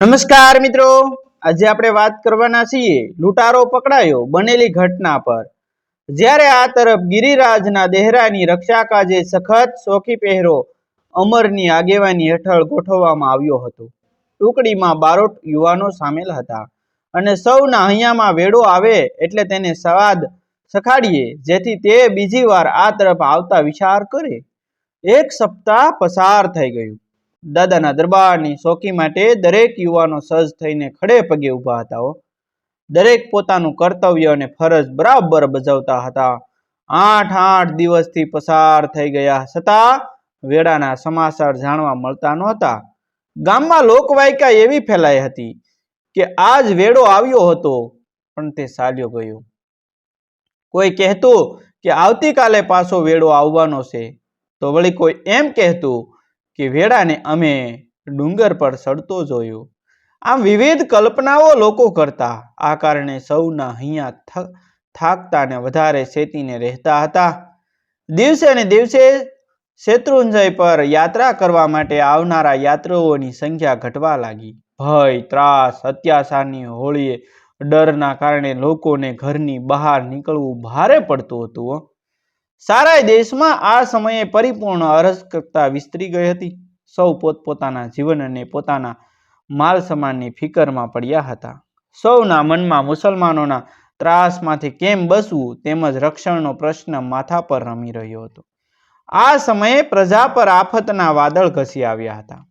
નમસ્કાર મિત્રો. આજે આપણે વાત કરવાના છીએ લૂંટારો પકડાયો બનેલી ઘટના પર. જ્યારે આ તરફ ગિરિરાજના દેહરાની રક્ષા કાજે સખત સોખી પહેરો અમરની આગેવાની હેઠળ ગોઠવવામાં આવ્યો હતો. ટુકડીમાં બારોટ યુવાનો સામેલ હતા અને સૌના અહીંયામાં વેડો આવે એટલે તેને સવાદ સખાડીએ, જેથી તે બીજી વાર આ તરફ આવતા વિચાર કરે. એક સપ્તાહ પસાર થઈ ગયું. દાદાના દરબારની શોકી માટે દરેક યુવાનો સજ્જ થઈને ખડે પગે ઊભા હતા. દરેક પોતાનું કર્તવ્ય અને ફરજ બરાબર બજાવતા હતા. આઠ આઠ દિવસથી પસાર થઈ ગયા છતાં વેડાના સમાચાર જાણવા મળતા નહોતા. ગામમાં લોકવાયકા એવી ફેલાઈ હતી કે આજ વેડો આવ્યો હતો પણ તે ચાલ્યો ગયો. કોઈ કહેતું કે આવતીકાલે પાછો વેડો આવવાનો છે, તો વળી કોઈ એમ કહેતું કે વેડાને અમે ડુંગર પર સડતો જોયો. આમ વિવિધ કલ્પનાઓ લોકો કરતા. આ કારણે સૌના અહીંયા થ- થાકતા ને વધારે શેતીને રહેતા હતા. દિવસે ને દિવસે શેત્રુંજય પર યાત્રા કરવા માટે આવનારા યાત્રાઓની સંખ્યા ઘટવા લાગી. ભય, ત્રાસ, અત્યાચારની હોળીએ ડરના કારણે લોકોને ઘરની બહાર નીકળવું ભારે પડતું હતું. સારા દેશમાં આ સમયે પરિપૂર્ણ અરસકતા વિસ્તરી ગઈ હતી. સૌ પોતપોતાના જીવન અને પોતાના માલ સમાનની ફિકરમાં પડ્યા હતા. સૌના મનમાં મુસલમાનોના ત્રાસમાંથી કેમ બસવું તેમજ રક્ષણનો પ્રશ્ન માથા પર રમી રહ્યો હતો. આ સમયે પ્રજા પર આફતના વાદળ ઘસી આવ્યા હતા.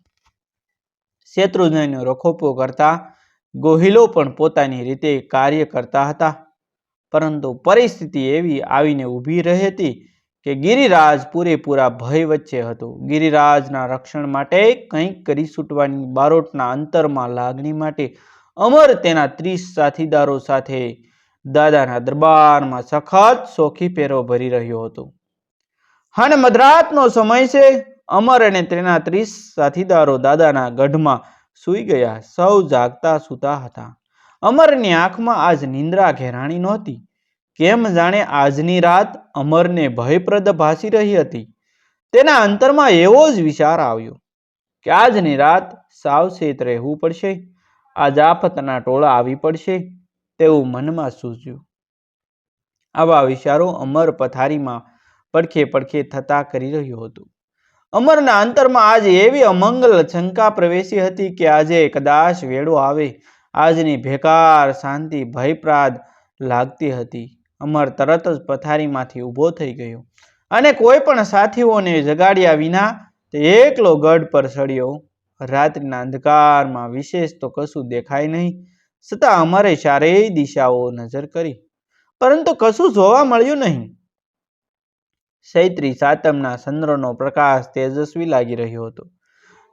શેત્રુંજયનો રખોપો કરતા ગોહિલો પણ પોતાની રીતે કાર્ય કરતા હતા. પરંતુ પરિસ્થિતિ એવી આવીને ઊભી રહેતી કે ગિરિરાજ પૂરેપૂરા ભય વચ્ચે હતો. ગિરિરાજના રક્ષણ માટે કંઈક કરી છૂટવાની બારોટના અંતરમાં લાગણી માટે અમર તેના ત્રીસ સાથીદારો સાથે દાદાના દરબારમાં સખત સોખી પેરો ભરી રહ્યો હતો. અને મધરાતનો સમય છે. અમર અને તેના ત્રીસ સાથીદારો દાદાના ગઢમાં સૂઈ ગયા. સૌ જાગતા સૂતા હતા. અમરની આંખમાં આજ નિંદ્રા ઘેરાણી નહોતી. કેમ જાણે આજની રાત અમરને ભયપ્રદ ભાસી રહી હતી? તેના અંતરમાં એવો જ વિચાર આવ્યો કે આજની રાત સાવચેત રહેવું પડશે, આજ આફતના ટોળા આવી પડશે તેવું મનમાં સૂઝ્યું. આવા વિચારો અમર પથારીમાં પડખે પડખે થતા કરી રહ્યો હતો. અમરના અંતરમાં આજે એવી અમંગલ શંકા પ્રવેશી હતી કે આજે કદાચ વેળો આવે, આજની ભેકાર, શાંતિ, ભયપ્રાદ લાગતી હતી. અમર તરત જ પથારીમાંથી ઊભો થઈ ગયો અને કોઈ પણ સાથીઓને જગાડ્યા વિના તે એકલો ગઢ પર ચડ્યો. રાત્રિના અંધકારમાં વિશેષ તો કશું દેખાય નહીં છતાં અમારે ચારેય દિશાઓ નજર કરી. પરંતુ કશું જોવા મળ્યું નહીં. ચૈત્રી સાતમના ચંદ્રનો પ્રકાશ તેજસ્વી લાગી રહ્યો હતો.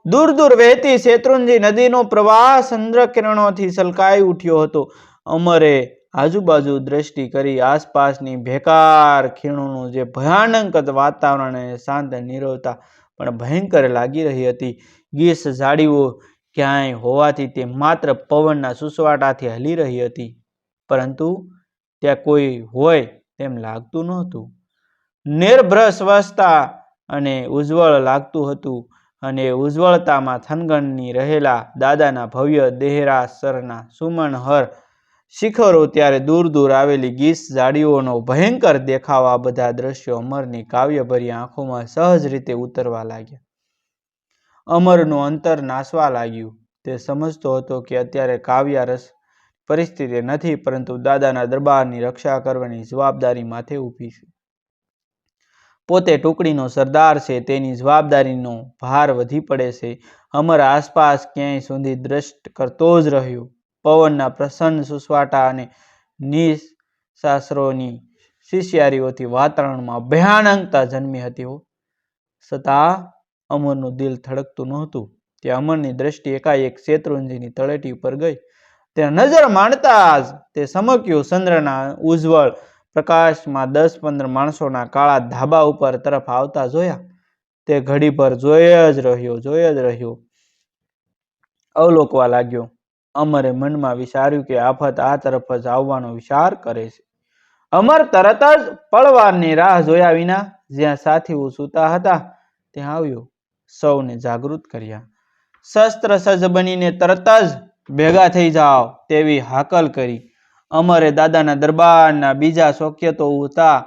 દૂર દૂર વહેતી શેત્રુંજી નદીનો પ્રવાહ ચંદ્ર કિરણોથી સલકાઈ ઉઠ્યો હતો. અમરે આજુબાજુ દ્રષ્ટિ કરી આસપાસની ભેકાર ખીણોનું જે ભયાનક વાતાવરણ અને શાંત નીરવતા પણ ભયંકર લાગી રહી હતી. ગીસ ઝાડીઓ ક્યાંય હોવાથી તે માત્ર પવનના સુસવાટાથી હલી રહી હતી. પરંતુ ત્યાં કોઈ હોય તેમ લાગતું નહોતું. નિર્ભ્ર સ્વસ્થતા અને ઉજ્જવળ લાગતું હતું અને ઉજ્જવળતામાં થનગણની રહેલા દાદાના ભવ્ય દેહરાસરના સુમનહર શિખરો ત્યારે દૂર દૂર આવેલી ગીસ ઝાડીઓનો ભયંકર દેખાવ આ બધા દ્રશ્યો અમરની કાવ્યભરી આંખોમાં સહજ રીતે ઉતરવા લાગ્યા. અમરનું અંતર નાસવા લાગ્યું. તે સમજતો હતો કે અત્યારે કાવ્ય રસ પરિસ્થિતિ નથી, પરંતુ દાદાના દરબારની રક્ષા કરવાની જવાબદારી માથે ઊભી છે. પોતે ટુકડીનો સરદાર છે, તેની જવાબદારીનો ભાર વધી પડે છે. અમર આસપાસ ક્યાંય સુધી દ્રષ્ટ કરતો જ રહ્યો. પવનના પ્રસન્ન સુસવાટા અને નિશાસ્ત્રોની શિષ્યારીઓથી વાતાવરણમાં ભયાનકતા જન્મી હતી. છતાં અમરનું દિલ થડકતું નહોતું. તે અમરની દ્રષ્ટિ એકાએક શેત્રુંજીની તળેટી ઉપર ગઈ. તે નજર માંડતા જ તે સમક્યું ચંદ્રના ઉજ્જવળ પ્રકાશમાં દસ પંદર માણસોના કાળા ધાબા ઉપર તરફ આવતા જોયા. તે ઘડી પર જોઈ જ રહ્યો, જોઈ જ રહ્યો. અવલોકવા લાગ્યો અમરે મનમાં વિચાર્યું કે આફત આ તરફ જ આવવાનો વિચાર કરે છે. અમર તરત જ પળવારની રાહ જોયા વિના જ્યાં સાથીઓ સૂતા હતા, ત્યાં આવ્યો, સૌને જાગૃત કર્યા. શસ્ત્ર સજ્જ બનીને તરત જ ભેગા થઈ જાઓ તેવી હાકલ કરી. અમરે દાદાના દરબારના બીજા શોક્યતો હતા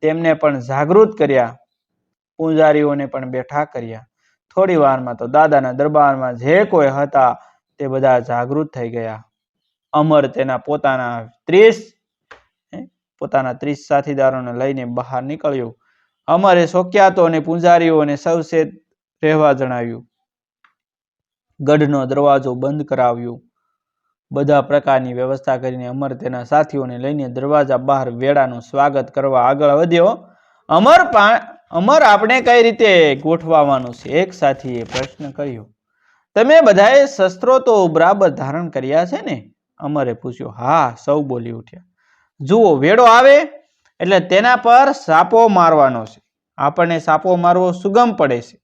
તેમને પણ જાગૃત કર્યા. પૂજારીઓને પણ બેઠા કર્યા. થોડી વારમાં તો દાદાના દરબારમાં જે કોઈ હતા તે બધા જાગૃત થઈ ગયા. અમર તેના પોતાના ત્રીસ પોતાના ત્રીસ સાથીદારોને લઈને બહાર નીકળ્યો. અમરે શોક્યાતો અને પૂજારીઓને સૌસે રહેવા જણાવ્યું. ગઢનો દરવાજો બંધ કરાવ્યો. બધા પ્રકારની વ્યવસ્થા કરીને અમર તેના સાથીઓને લઈને દરવાજા બહાર વેળાનું સ્વાગત કરવા આગળ વધ્યો. અમર પા, અમર આપણે કઈ રીતે ગોઠવાવાનું છે? એક સાથીએ પ્રશ્ન કર્યો. તમે બધાએ શસ્ત્રો તો બરાબર ધારણ કર્યા છે ને? અમરે પૂછ્યું. હા, સૌ બોલી ઉઠ્યા. જુઓ, વેડો આવે એટલે તેના પર સાપો મારવાનો છે. આપણને સાપો મારવો સુગમ પડે છે.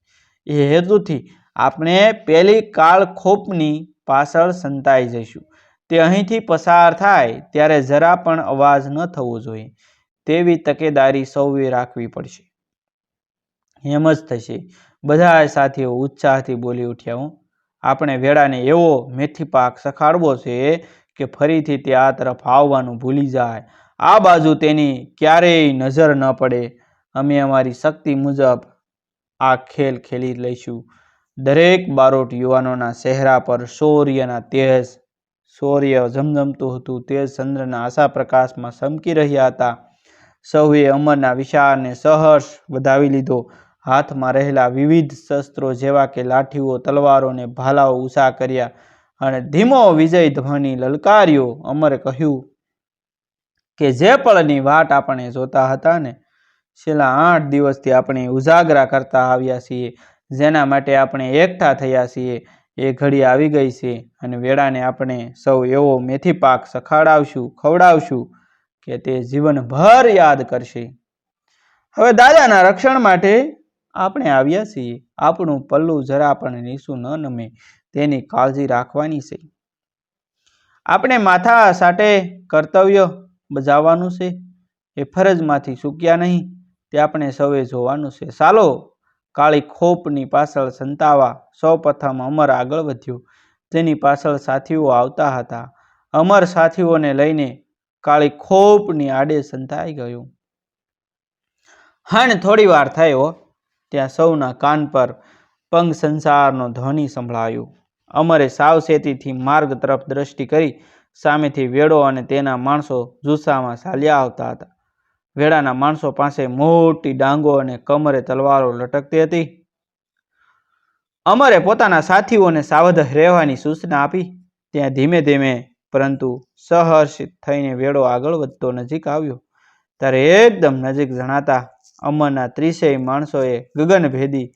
એ હેતુથી આપણે પહેલી કાળ ખોપની પાછળ સંતાઈ જઈશું. તે અહીંથી પસાર થાય ત્યારે જરા પણ અવાજ ન થવો જોઈએ. તેવી તકેદારી સૌએ રાખવી પડશે. એમ જ થશે. બધા સાથીઓ ઉત્સાહથી બોલી ઉઠ્યા હું. આપણે વેળાને એવો મેથી પાક સખાડવો છે કે ફરીથી તે આ તરફ આવવાનું ભૂલી જાય. આ બાજુ તેની ક્યારેય નજર ન પડે. અમે અમારી શક્તિ મુજબ આ ખેલ ખેલી લઈશું. દરેક બારોટ યુવાનોના ચહેરા પર શૌર્યના તેજ, શૌર્ય ઝમઝમતું હતું. તેજ ચંદ્રના આશા પ્રકાશમાં ચમકી રહ્યા હતા. સૌએ અમરના વિશાળને સહર્ષ વધાવી લીધો. હાથમાં રહેલા વિવિધ શસ્ત્રો જેવા કે લાઠીઓ, તલવારો ને ભાલાઓ ઉષા કર્યા અને ધીમો વિજય ધ્વનિ લલકાર્યો. અમરે કહ્યું કે જે પળની વાટ આપણે જોતા હતા ને, છેલ્લા આઠ દિવસથી આપણે ઉજાગરા કરતા આવ્યા છીએ, જેના માટે આપણે એકઠા થયા છીએ. એ ઘડી આવી ગઈ છે અને વેળાને આપણે સૌ એવો મેથી પાક સખાડાવશું, ખવડાવશું કે તે જીવનભર યાદ કરશે. હવે દાદાના રક્ષણ માટે આપણે આવ્યા છીએ. આપણું પલ્લું જરા પણ નીસું ન નમે. તેની કાળજી રાખવાની છે. આપણે માથા સાટે કર્તવ્ય બજાવવાનું છે. એ ફરજમાંથી ચૂક્યા નહીં. તે આપણે સૌએ જોવાનું છે. ચાલો, કાળી ખોપની પાછળ સંતાવા સૌ પ્રથમ અમર આગળ વધ્યો. તેની પાછળ સાથીઓ આવતા હતા. અમર સાથીઓને લઈને કાળી ખોપની આડે સંતાઈ ગયું. હણ થોડી વાર થયો ત્યાં સૌના કાન પર પંગ સંસારનો ધ્વનિ સંભળાયો. અમરે સાવચેતીથી માર્ગ તરફ દ્રષ્ટિ કરી સામેથી વેડો અને તેના માણસો જુસ્સામાં ચાલ્યા આવતા હતા. વેડાના માણસો પાસે મોટી ડાંગો અને કમરે તલવારો લટકતી હતી. અમરે પોતાના સાથીઓને સાવધ રહેવાની સૂચના આપી. ત્યાં ધીમે ધીમે પરંતુ સહર્ષિત થઈને વેડો આગળ વધતો નજીક આવ્યો. ત્યારે એકદમ નજીક જણાતા અમરના ત્રીસેય માણસોએ ગગનભેદી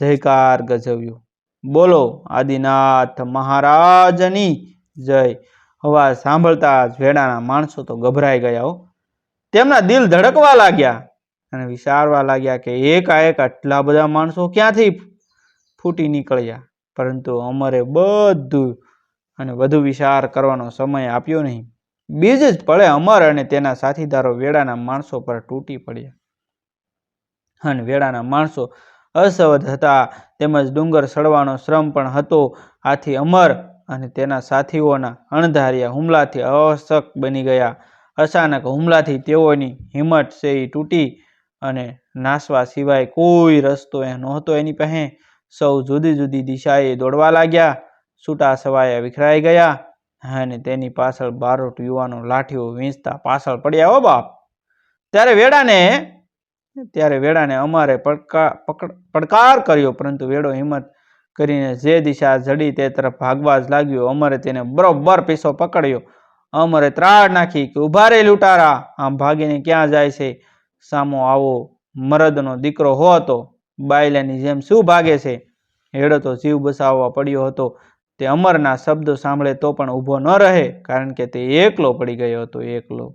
જયકાર ગજવ્યો. બોલો, આદિનાથ મહારાજની જય. અવાજ સાંભળતા જ વેડાના માણસો તો ગભરાઈ ગયા હો. તેમના દિલ ધડકવા લાગ્યા અને વિચારવા લાગ્યા કે એકાએક આટલા બધા માણસો ક્યાંથી ફૂટી નીકળ્યા? પરંતુ અમરે બધું અને વધુ વિચાર કરવાનો સમય આપ્યો નહીં. બીજ જ પળે અમર અને તેના સાથીદારો વેડાના માણસો પર તૂટી પડ્યા. અને વેડાના માણસો અસવદ હતા. તેમજ ડુંગર સડવાનો શ્રમ પણ હતો. આથી અમર અને તેના સાથીઓના અણધાર્યા હુમલાથી અવશક બની ગયા. અચાનક હુમલાથી તેઓની હિંમત છે તૂટી અને નાસવા સિવાય કોઈ રસ્તો એ નહોતો એની પાસે. સૌ જુદી જુદી દિશાએ દોડવા લાગ્યા. છૂટા સવાયા વિખરાઈ ગયા અને તેની પાછળ બારોટ યુવાનો લાઠીઓ વીંચતા પાછળ પડ્યા હો બાપ ત્યારે વેડાને ત્યારે વેડાને અમારે પડકાર કર્યો, પરંતુ વેડો હિંમત કરીને જે દિશા જડી તે તરફ ભાગવા જ લાગ્યો. અમારે તેને બરોબર પીસો પકડ્યો. અમારે ત્રાળ નાખી કે, ઊભા રે લૂંટારા. આમ ભાગીને ક્યાં જાય છે? સામો આવો મરદનો દીકરો હતો, બાયલાની જેમ શું ભાગે છે? હેડો તો જીવ બસાવવા પડ્યો હતો. તે અમરના શબ્દો સાંભળે તો પણ ઊભો ન રહે, કારણ કે તે એકલો પડી ગયો હતો, એકલો.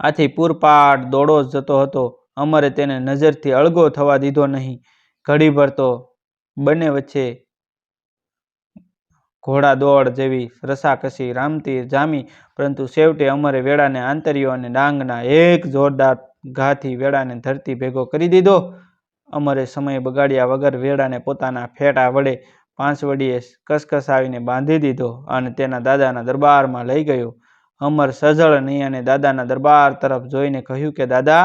આથી પૂરપાટ દોડો જતો હતો. અમરે તેને નજરથી અળગો થવા દીધો નહીં. ઘડીભર તો બંને વચ્ચે ઘોડા દોડ જેવી રસાકસી રામતી જામી, પરંતુ છેવટે અમરે વેડાને આંતરીઓ અને ડાંગના એક જોરદાર ઘાથી વેડાને ધરતી ભેગો કરી દીધો. અમરે સમય બગાડ્યા વગર વેડાને પોતાના ફેટા વડે પાંચ વડીએ કસકસાવીને બાંધી દીધો અને તેના દાદાના દરબારમાં લઈ ગયો. અમર સજળ નહીં અને દાદાના દરબાર તરફ જોઈને કહ્યું કે, દાદા,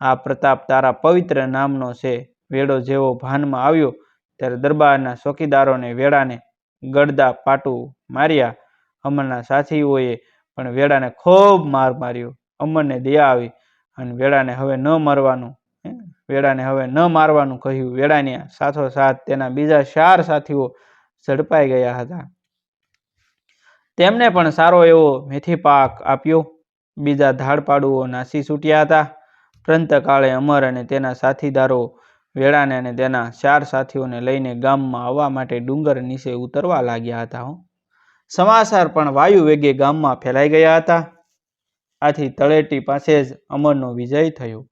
આ પ્રતાપ તારા પવિત્ર નામનો છે. વેડો જેવો ભાનમાં આવ્યો, ત્યારે દરબારના ચોકીદારોને વેડાને ગડદા પાટું માર્યા. અમરના સાથીઓએ પણ વેડાને ખૂબ માર માર્યો. અમરને દયા આવી અને વેડાને હવે ન મરવાનું વેડાને હવે ન મારવાનું કહ્યું. વેડાની સાથોસાથ તેના બીજા ચાર સાથીઓ ઝડપાઈ ગયા હતા. તેમને પણ સારો એવો મેથી પાક આપ્યો. બીજા ધાડપાડુઓ નાસી છૂટ્યા હતા. પ્રાંતકાળે અમર અને તેના સાથીદારો વેળાને અને તેના ચાર સાથીઓને લઈને ગામમાં આવવા માટે ડુંગર નીચે ઉતરવા લાગ્યા હતા. સમાચાર પણ વાયુ વેગે ગામમાં ફેલાઈ ગયા હતા. આથી તળેટી પાસે જ અમરનો વિજય થયો.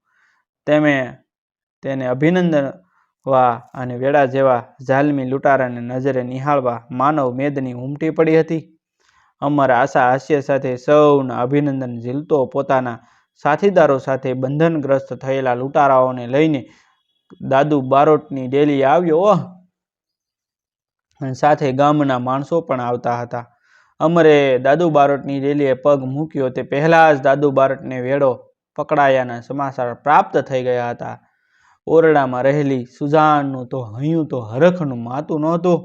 તેમે તેને અભિનંદનવા અને વેળા જેવા ઝાલમી લૂંટારાને નજરે નિહાળવા માનવ મેદની ઉમટી પડી હતી. અમર આશા હાસ્ય સાથે સૌના અભિનંદન. ઝીલતો પોતાના સાથીદારો સાથે બંધનગ્રસ્ત થયેલા લૂંટારાઓને લઈને દાદુ બારોટની ડેલી આવ્યો! અને સાથે ગામના માણસો પણ આવતા હતા. અમરે દાદુ બારોટની ડેલીએ પગ મૂક્યો. તે પહેલાં જ દાદુ બારોટને વેડો પકડાયાના સમાચાર પ્રાપ્ત થઈ ગયા હતા. ઓરડામાં રહેલી સુજાનનું તો હૈયું તો હરખનું માતું નહોતું.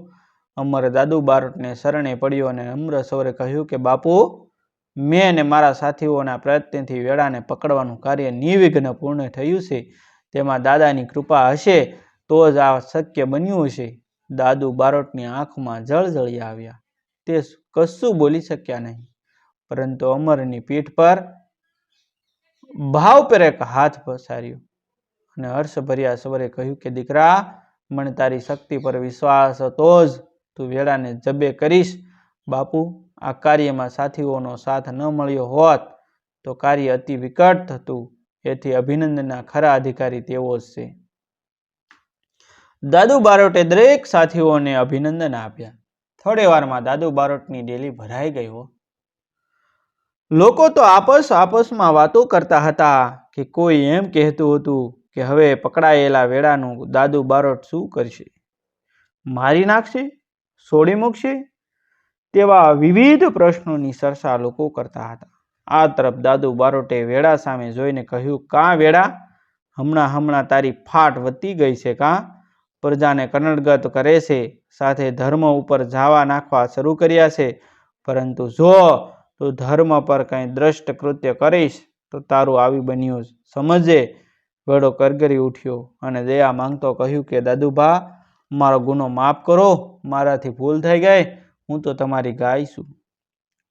અમરે દાદુ બારોટને શરણે પડ્યો અને નમ્ર સૌરે કહ્યું કે, બાપુ, મેં અને મારા સાથીઓના પ્રયત્નથી વેળાને પકડવાનું કાર્ય નિર્વિઘ્ન પૂર્ણ થયું છે. તેમાં દાદાની કૃપા હશે તો જ આ શક્ય બન્યું હશે દાદુ બારોટની આંખમાં જળજળી આવ્યા. તે કશું બોલી શક્યા નહીં. પરંતુ અમરની પીઠ પર ભાવપ્રેરક હાથ પસાર્યો અને હર્ષભર્યા સવરે કહ્યું કે, દીકરા, મને તારી શક્તિ પર વિશ્વાસ હતો જ. તું વેળાને જબે કરીશ. બાપુ, આ કાર્યમાં સાથીઓનો સાથ ન મળ્યો હોત તો કાર્ય અતિ વિકટ થતું. એથી અભિનંદનના ખરા અધિકારી તેવો જ છે. દાદુ બારોટે દરેક સાથીઓને અભિનંદન આપ્યા. થોડી વારમાં દાદુ બારોટની ડેલી ભરાઈ હો. લોકો તો આપસ આપસમાં વાતો કરતા હતા કે કોઈ એમ કહેતું હતું કે હવે પકડાયેલા વેળાનું દાદુ બારોટ શું કરશે? મારી નાખશે? છોડી મૂકશે? તેવા વિવિધ પ્રશ્નોની સરસા લોકો કરતા હતા. આ તરફ દાદુ બારોટે વેડા સામે જોઈને કહ્યું, કાં વેડા? હમણાં હમણાં તારી ફાટ વધતી ગઈ છે કાં? પ્રજાને કનડગત કરે છે, સાથે ધર્મ ઉપર જાવા નાખવા શરૂ કર્યા છે. પરંતુ જો તું ધર્મ પર કંઈ દ્રષ્ટ કૃત્ય કરીશ, તો તારું આવી બન્યું સમજે? વેડો કરગરી ઉઠ્યો અને દયા માંગતો કહ્યું કે, દાદુભા મારો ગુનો માફ કરો, મારાથી ભૂલ થઈ ગઈ, હું તો તમારી ગાય છું.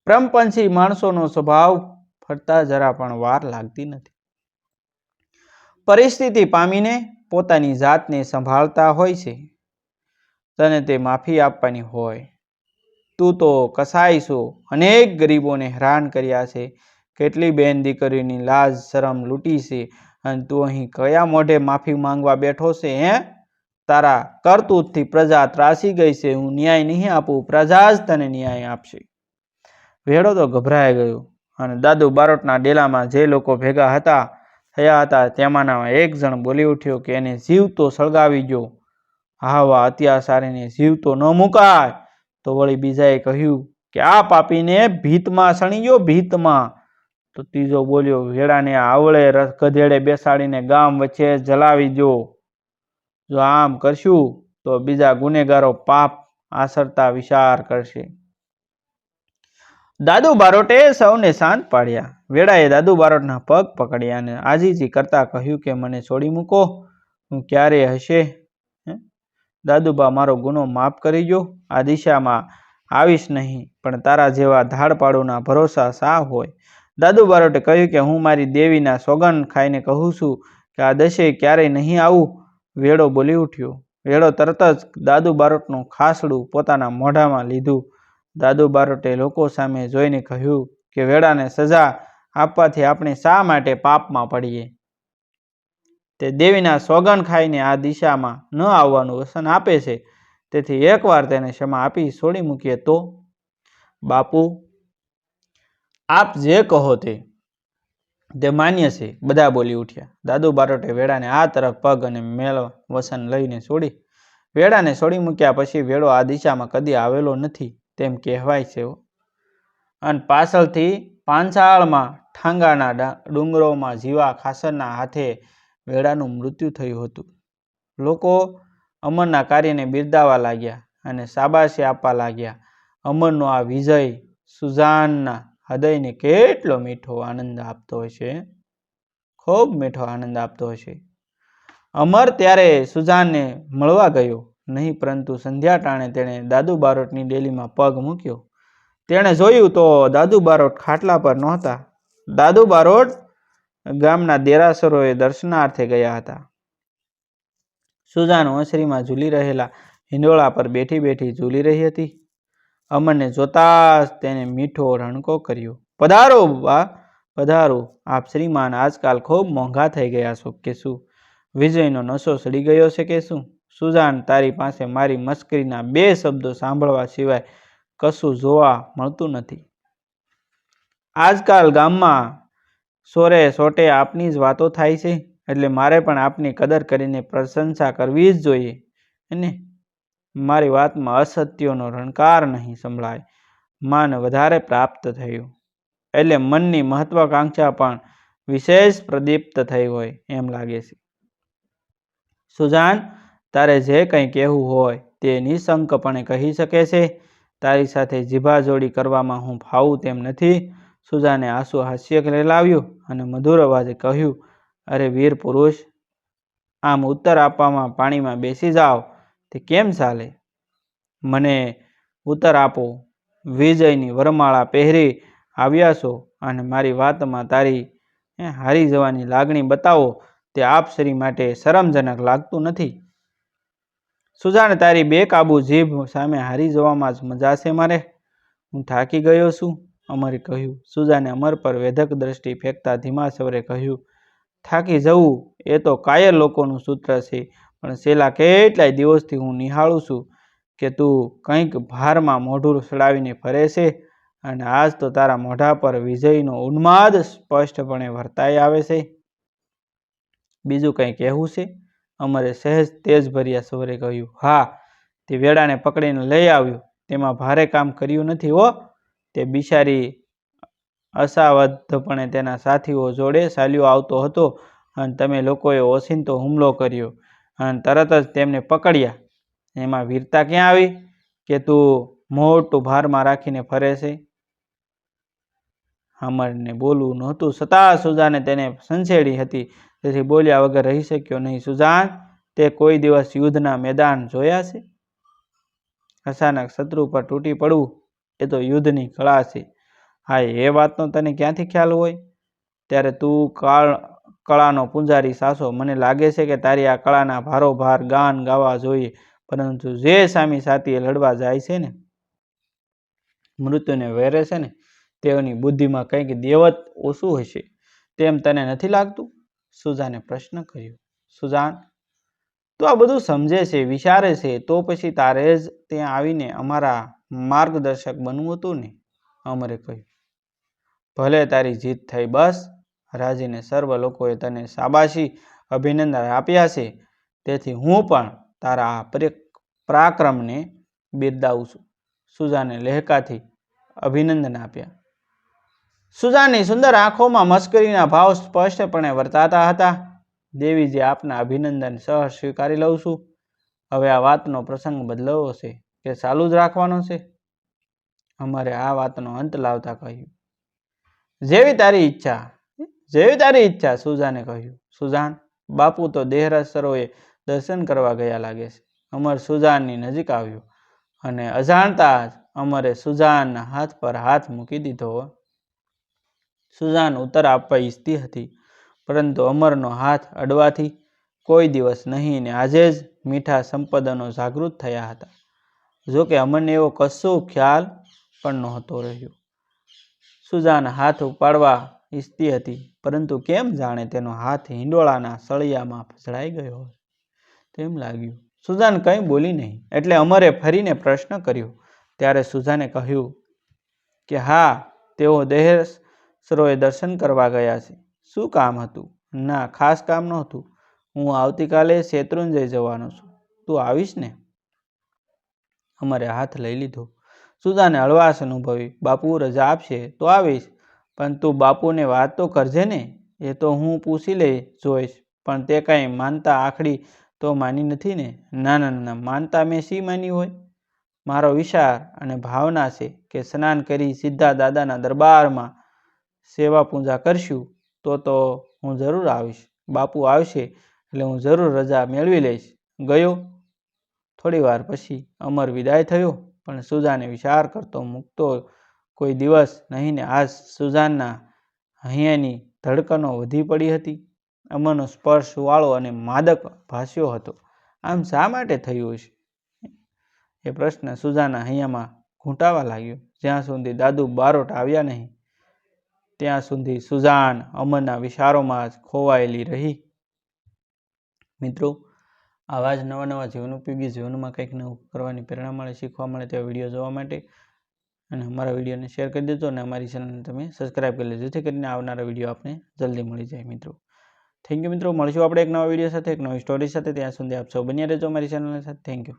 પ્રમપંથી માણસોનો સ્વભાવ ફરતા જરા પણ વાર લાગતી નથી. પરિસ્થિતિ પામીને પોતાની જાતને સંભાળતા હોય છે. તને તે માફી આપવાની હોય. તું તો કસાય છો, અનેક ગરીબોને હેરાન કર્યા છે. કેટલી બેન દીકરીની લાજ શરમ લૂંટી છે, અને તું અહીં કયા મોઢે માફી માંગવા બેઠો છે, હે? તારા કરતૂતથી પ્રજા ત્રાસી ગઈ છે, હું ન્યાય નહીં આપું, પ્રજા જ તને ન્યાય આપશે. વેડો તો ગભરાઈ ગયો અને દાદુ બારોટના ડેલામાં જે લોકો ભેગા હતા, થયા હતા, તેમાંના એક જણ બોલી ઉઠ્યો કે એને જીવ તો સળગાવી ગયો આવા અત્યાચારીને જીવ તો ન મુકાય. તો વળી બીજાએ કહ્યું કે આ પાપીને ભીતમાં સણી ગયો ભીતમાં. તો ત્રીજો બોલ્યો, વેડાને આવળે રસ ગધેડે બેસાડીને ગામ વચ્ચે જલાવી દો જો આમ કરશું, તો બીજા ગુનેગારો પાપ આસરતા વિચાર કરશે. દાદુ બારોટે સૌને શાંત પાડ્યા. વેળાએ દાદુ બારોટના પગ પકડ્યા અને આજીજી કરતા કહ્યું કે, મને છોડી મૂકો, હું ક્યારે હશે? દાદુબા, મારો ગુનો માફ કરી જો આ દિશામાં આવીશ નહીં, પણ તારા જેવા ધાડપાડુના ભરોસા શા હોય. દાદુ બારોટે કહ્યું કે, હું મારી દેવીના સોગન ખાઈને કહું છું કે, આ દશે ક્યારેય નહીં આવું. વેડો બોલી ઉઠ્યો. વેડો તરત જ દાદુ બારોટનું ખાસડું પોતાના મોઢામાં લીધું. દાદુ બારોટે લોકો સામે જોઈને કહ્યું કે, વેડાને સજા આપવાથી આપણે શા માટે પાપમાં પડીએ? તે દેવીના સોગન ખાઈને આ દિશામાં ન આવવાનું વસન આપે છે. તેથી એકવાર તેને ક્ષમા આપી છોડી મૂકીએ તો? બાપુ, આપ જે કહો તે તે માન્ય છે. બધા બોલી ઉઠ્યા. દાદુ બારોટે વેડાને આ તરફ પગ અને મેળ વસન લઈને છોડી વેડાને છોડી મૂક્યા પછી વેડો આ દિશામાં કદી આવેલો નથી તેમ કહેવાય છે. અને પાછળથી પાંચાળમાં ઠાંગાના ડુંગરોમાં જીવા ખાસરના હાથે વેડાનું મૃત્યુ થયું હતું. લોકો અમરના કાર્યને બિરદાવવા લાગ્યા અને શાબાશી આપવા લાગ્યા. અમરનો આ વિજય સુજાનના હૃદયને કેટલો મીઠો આનંદ આપતો હશે ખૂબ મીઠો આનંદ આપતો હશે અમર ત્યારે સુજાનને મળવા ગયો નહીં, પરંતુ સંધ્યા ટાણે તેણે દાદુ બારોટની ડેલીમાં પગ મૂક્યો. તેણે જોયું તો દાદુ બારોટ ખાટલા પર નહોતા. દાદુ બારોટ ગામના દેરાસરોએ દર્શનાર્થે ગયા હતા. સુજાન ઓસરીમાં ઝૂલી રહેલા હિંડોળા પર બેઠી બેઠી ઝૂલી રહી હતી. અમરને જોતા તેને મીઠો રણકો કર્યો. પધારો બા પધારો. આપ શ્રીમાન, આજકાલ ખૂબ મોંઘા થઈ ગયા છો, કે શું? વિજયનો નશો સડી ગયો છે, કે શું? સુજાન, તારી પાસે મારી મસ્કરીના બે શબ્દો સાંભળવા સિવાય કશું જોવા મળતું નથી. આજકાલ ગામમાં સોરે સોટે આપની જ વાતો થાય છે, એટલે મારે પણ આપની કદર કરીને પ્રશંસા કરવી જ જોઈએ અને મારી વાતમાં અસત્યોનો રણકાર નહીં સંભળાય. માન વધારે પ્રાપ્ત થયું. એટલે મનની મહત્વાકાંક્ષા પણ વિશેષ પ્રદીપ્ત થઈ હોય એમ લાગે છે. સુજાન, તારે જે કંઈ કહેવું હોય તે નિશંકપણે કહી શકે છે. તારી સાથે જીભાજોડી કરવામાં હું ફાવું તેમ નથી. સુજાને આંસુ હાસ્ય લેલાવ્યું અને મધુર અવાજે કહ્યું, અરે વીર પુરુષ, આમ ઉત્તર આપવામાં પાણીમાં બેસી જાઓ. તે કેમ ચાલે? મને ઉત્તર આપો. વિજયની વરમાળા પહેરી આવ્યા છો અને મારી વાતમાં તારી હારી જવાની લાગણી બતાવો. તે આપશ્રી માટે શરમજનક લાગતું નથી. સુજાને, તારી બેકાબુ જીભ સામે હારી જવામાં જ મજા છે મારે. હું થાકી ગયો છું, અમરે કહ્યું. સુજાને અમર પર વેધક દ્રષ્ટિ ફેંકતા ધીમા સવરે કહ્યું, થાકી જવું, એ તો કાયર લોકોનું સૂત્ર છે. પણ છેલ્લા કેટલાય દિવસથી હું નિહાળું છું કે તું કંઈક ભારમાં મોઢું સડાવીને ફરે છે અને આજ તો તારા મોઢા પર વિજયનો ઉન્માદ સ્પષ્ટપણે વર્તાઈ આવે છે. બીજું કંઈ કહેવું છે? અમરે સહેજ તેજભર્યા સવરે કહ્યું, હા, તે વેડાને પકડીને લઈ આવ્યું. તેમાં ભારે કામ કર્યું નથી હો. તે બિચારી અસાવધપણે તેના સાથીઓ જોડે ચાલ્યો આવતો હતો અને તમે લોકોએ ઓસિંતો હુમલો કર્યો. અને તરત જ તેમને પકડ્યા. એમાં વીરતા ક્યાં આવી? કે તું મોટું ભારમાં રાખીને ફરે છે? અમરને બોલવું નહોતું. છતાં સુજાને તેને સંસેડી હતી. તેથી બોલ્યા વગર રહી શક્યો નહીં. સુજાન, તે કોઈ દિવસ યુદ્ધના મેદાન જોયા છે? અચાનક શત્રુ પર તૂટી પડવું, એ તો યુદ્ધની કળા છે. હા, એ વાતનો તને ક્યાંથી ખ્યાલ હોય? ત્યારે તું કાળ કળાનો પૂંજારી સાસો. મને લાગે છે કે તારી આ કળાના ભારોભાર ગાન ગાવા જોઈએ, પરંતુ જે સામી સાથીએ લડવા જાય છે ને, મૃત્યુને વેરે છે ને, તેઓની બુદ્ધિમાં કંઈક દેવત ઓછું હશે. તેમ તને નથી લાગતું? સુજાને પ્રશ્ન કર્યો. સુજાન, તો આ બધું સમજે છે, વિચારે છે, તો પછી તારે જ ત્યાં આવીને અમારા માર્ગદર્શક બનવું હતું ને? અમરે કહ્યું. ભલે તારી જીત થઈ બસ રાજીને સર્વ લોકોએ તને શાબાશી અભિનંદન આપ્યા છે. તેથી હું પણ તારા આ પ્રે- પરાક્રમને બિરદાવું છું. સુજાને લહેકાથી અભિનંદન આપ્યા. સુજાની સુંદર આંખોમાં મસ્કરીના ભાવ સ્પષ્ટપણે વર્તાતા હતા. દેવીજી આપના અભિનંદન સહ સ્વીકારી લઉં છું. હવે આ વાતનો પ્રસંગ બદલાવો છે કે ચાલુ જ રાખવાનો છે? અમારે આ વાતનો અંત લાવતા કહ્યું. જેવી તારી ઈચ્છા જેવી તારી ઈચ્છા, સુજાને કહ્યું. સુજાન, બાપુ તો દેહરાજ સરોએ દર્શન કરવા ગયા લાગે છે. અમર સુજાનની નજીક આવ્યો અને અજાણતા જ અમરે સુજાનના હાથ પર હાથ મૂકી દીધો. સુજાન ઉત્તર આપવા ઈચ્છતી હતી, પરંતુ અમરનો હાથ અડવાથી કોઈ દિવસ નહીં ને આજે જ મીઠા સંપદનો જાગૃત થયા હતા. જોકે અમરને એવો કશો ખ્યાલ પણ નહોતો રહ્યો. સુજાન હાથ ઉપાડવા ઈચ્છતી હતી, પરંતુ કેમ જાણે તેનો હાથ હિંડોળાના સળિયામાં ફસડાઈ ગયો હોય? તેમ લાગ્યું સુઝાન કંઈ બોલી નહીં. એટલે અમરે ફરીને પ્રશ્ન કર્યો. ત્યારે સુજાને કહ્યું કે, હા, તેઓ દેહસરોએ દર્શન કરવા ગયા છે. શું કામ હતું? ના, ખાસ કામ નહોતું. હું આવતીકાલે શેત્રુંજય જવાનો છું. તું આવીશ ને? અમારે હાથ લઈ લીધો. સુજાને હળવાશ અનુભવી, બાપુ, રજા આપશે તો આવીશ. પણ તું બાપુને વાત તો કરજે ને, એ તો હું પૂછી લઈ જોઈશ. પણ તે કાંઈ માનતા આખડી તો માની નથી ને? ના ના ના, માનતા મેં શી માની હોય? મારો વિચાર અને ભાવના છે કે સ્નાન કરી સીધા દાદાના દરબારમાં સેવા પૂજા કરશું, તો તો હું જરૂર આવીશ. બાપુ આવશે એટલે હું જરૂર રજા મેળવી લઈશ. ગયો? થોડી વાર પછી અમર વિદાય થયો, પણ સુજાને વિચાર કરતો મૂકતો કોઈ દિવસ નહીં ને આજ સુજાનના હૈયાની ધડકનો વધી પડી હતી. અમરનો સ્પર્શ વાળો અને માદક ભાસ્યો હતો. આમ શા માટે થયું હશે? એ પ્રશ્ન સુજાના હૈયામાં ઘૂંટાવા લાગ્યો. જ્યાં સુધી દાદુ બારોટ આવ્યા નહીં, ત્યાં સુધી સુજાન અમરના વિચારોમાં જ ખોવાયેલી રહી. મિત્રો, આવા જ નવા નવા જીવન ઉપયોગી જીવનમાં કંઈક નવું કરવાની પ્રેરણા મળે, શીખવા મળે તેવા વીડિયો જોવા માટે અને અમારા વિડીયોને શેર કરી દેજો અને અમારી ચેનલને તમે સબસ્ક્રાઈબ કરી લેજો. જેથી કરીને આવનારા વીડિયો આપને જલ્દી મળી જાય મિત્રો. થેન્ક યુ મિત્રો. મળશું આપણે એક નવા વીડિયો સાથે, એક નવી સ્ટોરી સાથે. ત્યાં સુધી આપ સૌ બન્યા રહેજો અમારી ચેનલની સાથે. Thank you